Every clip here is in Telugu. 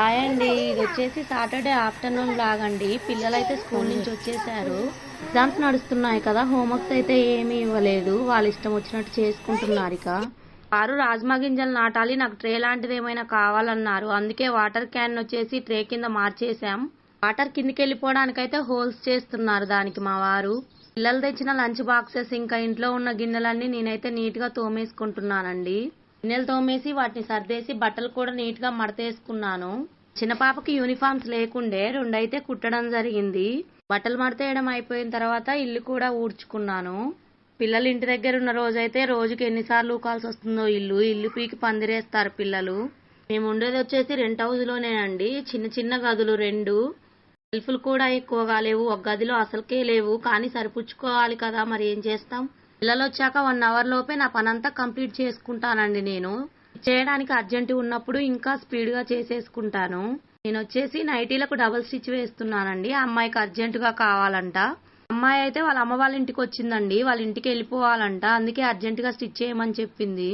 హాయ్ అండి. ఇది వచ్చేసి సాటర్డే ఆఫ్టర్నూన్ లాగండి. పిల్లలు అయితే స్కూల్ నుంచి వచ్చేసారు. ఎగ్జామ్స్ నడుస్తున్నాయి కదా. హోంవర్క్స్ అయితే ఏమీ ఇవ్వలేదు. వాళ్ళ ఇష్టం వచ్చినట్టు చేసుకుంటున్నారు ఇక. వారు రాజ్మా గింజలు నాటాలి. నాకు ట్రే లాంటిది ఏమైనా కావాలన్నారు. అందుకే వాటర్ క్యాన్ వచ్చేసి ట్రే కింద మార్చేసాం వాటర్ కిందికి వెళ్ళిపోవడానికైతే హోల్స్ చేస్తున్నారు దానికి మా వారు. పిల్లలు తెచ్చిన లంచ్ బాక్సెస్ ఇంకా ఇంట్లో ఉన్న గిన్నెలన్నీ నేనైతే నీట్గా తోమేసుకుంటున్నానండి. గిన్నెలు తోమేసి వాటిని సర్దేసి బట్టలు కూడా నీట్గా మడతేసుకున్నాను. చిన్న పాపకి యూనిఫామ్స్ లేకుండే రెండైతే కుట్టడం జరిగింది. బట్టలు మడతేయడం అయిపోయిన తర్వాత ఇల్లు కూడా ఊడ్చుకున్నాను. పిల్లలు ఇంటి దగ్గర ఉన్న రోజైతే రోజుకి ఎన్నిసార్లు ఊకాల్సి వస్తుందో ఇల్లు. ఇల్లు పీకి పందిరేస్తారు పిల్లలు. మేము ఉండేది వచ్చేసి రెంట్ హౌస్ లోనేనండి చిన్న చిన్న గదులు రెండు. సెల్ఫ్లు కూడా ఎక్కువగా లేవు. ఒక గదిలో అసలుకే లేవు. కానీ సరిపుచ్చుకోవాలి కదా మరి ఏం చేస్తాం? పిల్లలు వచ్చాక వన్ అవర్ లోపే నా పనంతా కంప్లీట్ చేసుకుంటానండి నేను. చేయడానికి అర్జెంట్ ఉన్నప్పుడు ఇంకా స్పీడ్గా చేసేసుకుంటాను. నేను వచ్చేసి నైటీలకు డబుల్ స్టిచ్ వేస్తున్నానండి. ఆ అమ్మాయికి అర్జెంట్గా కావాలంట. అమ్మాయి అయితే వాళ్ళ అమ్మ వాళ్ళ ఇంటికి వచ్చిందండి. వాళ్ళ ఇంటికి వెళ్ళిపోవాలంట. అందుకే అర్జెంట్గా స్టిచ్ చేయమని చెప్పింది.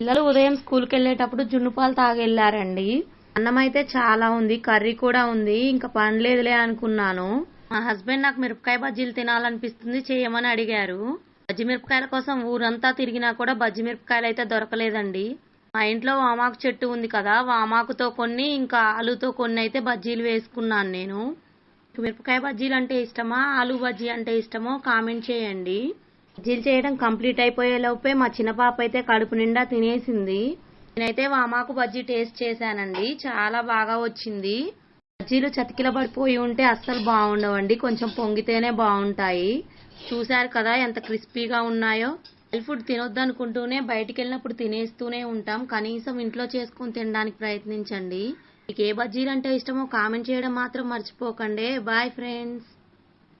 పిల్లలు ఉదయం స్కూల్కి వెళ్ళేటప్పుడు జున్నుపాలు తాగెళ్ళారండి. తాగెళ్ళారండి అన్నం అయితే చాలా ఉంది. కర్రీ కూడా ఉంది. ఇంకా పనిలేదులే అనుకున్నాను. మా హస్బెండ్ నాకు మిరపకాయ బజ్జీలు తినాలనిపిస్తుంది. చేయమని అడిగారు. బజ్జి మిరపకాయల కోసం ఊరంతా తిరిగినా కూడా బజ్జి మిరపకాయలు అయితే దొరకలేదండి. మా ఇంట్లో వామాకు చెట్టు ఉంది కదా వామాకుతో కొన్ని ఇంకా ఆలుతో కొన్ని అయితే బజ్జీలు వేసుకున్నాను నేను. మిరపకాయ బజ్జీలు అంటే ఇష్టమా? ఆలు బజ్జీ అంటే ఇష్టమో కామెంట్ చేయండి. బజ్జీలు చేయడం కంప్లీట్ అయిపోయే లోపే మా చిన్న పాప అయితే కడుపు నిండా తినేసింది. నేనైతే వామాకు బజ్జీ టేస్ట్ చేశానండి. చాలా బాగా వచ్చింది. బజ్జీలు చతికిల పడిపోయి ఉంటే అస్సలు బాగుండవండి. కొంచెం పొంగితేనే బాగుంటాయి. చూశారు కదా ఎంత క్రిస్పీగా ఉన్నాయో. హెల్త్ ఫుడ్ తినొద్దనుకుంటూనే బయటికి వెళ్ళినప్పుడు తినేస్తూనే ఉంటాం. కనీసం ఇంట్లో చేసుకుని తినడానికి ప్రయత్నించండి. మీకు ఏ బజ్జీలు అంటే ఇష్టమో కామెంట్ చేయడం మాత్రం మర్చిపోకండి. Bye friends